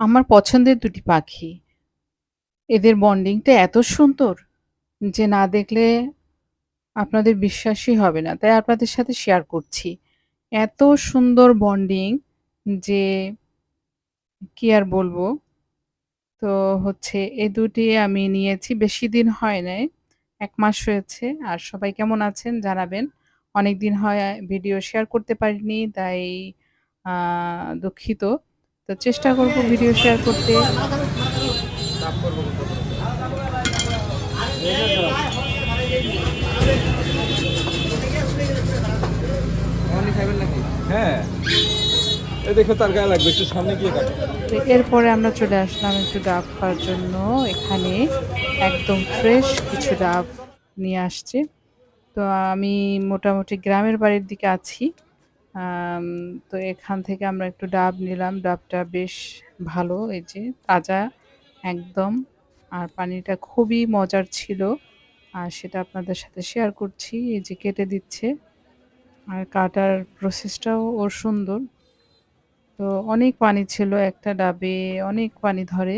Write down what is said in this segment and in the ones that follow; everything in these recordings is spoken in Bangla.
আমার পছন্দের দুটি পাখি। এদের বন্ডিংটা এত সুন্দর যে না দেখলে আপনাদের বিশ্বাসই হবে না। তাই আপনাদের সাথে শেয়ার করছি। এত সুন্দর বন্ডিং যে কি আর বলব? তো হচ্ছে এ দুটি আমি নিয়েছি, বেশি দিন হয় নাই। এক মাস হয়েছে। আর সবাই কেমন আছেন জানাবেন। অনেক দিন হয় ভিডিও শেয়ার করতে পারিনি, তাই দুঃখিত। তো চেষ্টা করব ভিডিও শেয়ার করতে। হ্যাঁ। দেখো তার গায়ে লাগবে একটু সামনে গিয়ে কাটো। তো এরপরে আমরা চলে আসলাম একটু ডাব খাওয়ার জন্য। এখানে একদম ফ্রেশ কিছু ডাব নিয়ে আসছে। তো আমি মোটামুটি গ্রামের বাড়ির দিকে আছি। তো এখান থেকে আমরা একটু ডাব নিলাম। ডাবটা বেশ ভালো, এই যে তাজা একদম। আর পানিটা খুবই মজার ছিল। আর সেটা আপনাদের সাথে শেয়ার করছি। এই যে কেটে দিচ্ছে। আর কাটার প্রসেসটাও ওর সুন্দর। তো অনেক পানি ছিল একটা ডাবে, অনেক পানি ধরে।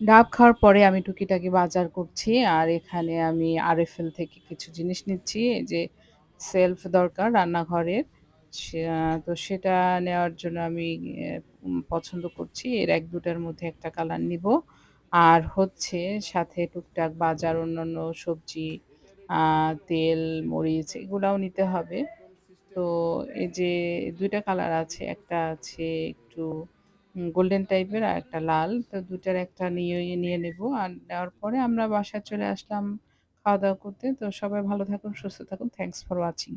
ডাব খাওয়ার পরে আমি টুকিটাকি বাজার করছি। আর এখানে আমি আরএফএল থেকে কিছু জিনিস নিচ্ছি। এই যে সেলফ দরকার রান্নাঘরের। তো সেটা নেওয়ার জন্য আমি পছন্দ করছি। এর এক দুটার মধ্যে একটা কালার নিবো। আর হচ্ছে সাথে টুকটাক বাজার অন্যান্য সবজি, তেল, মরিচ এগুলাও নিতে হবে। তো এই যে দুইটা কালার আছে। একটা আছে একটু গোল্ডেন টাইপের আর একটা লাল। তো ২ টার একটা নিয়ে নিয়ে নেব। আর নেওয়ার পরে আমরা বাসায় চলে আসলাম খাওয়া-দাওয়া করতে। তো সবাই ভালো থাকুন, সুস্থ থাকুন। Thanks for watching.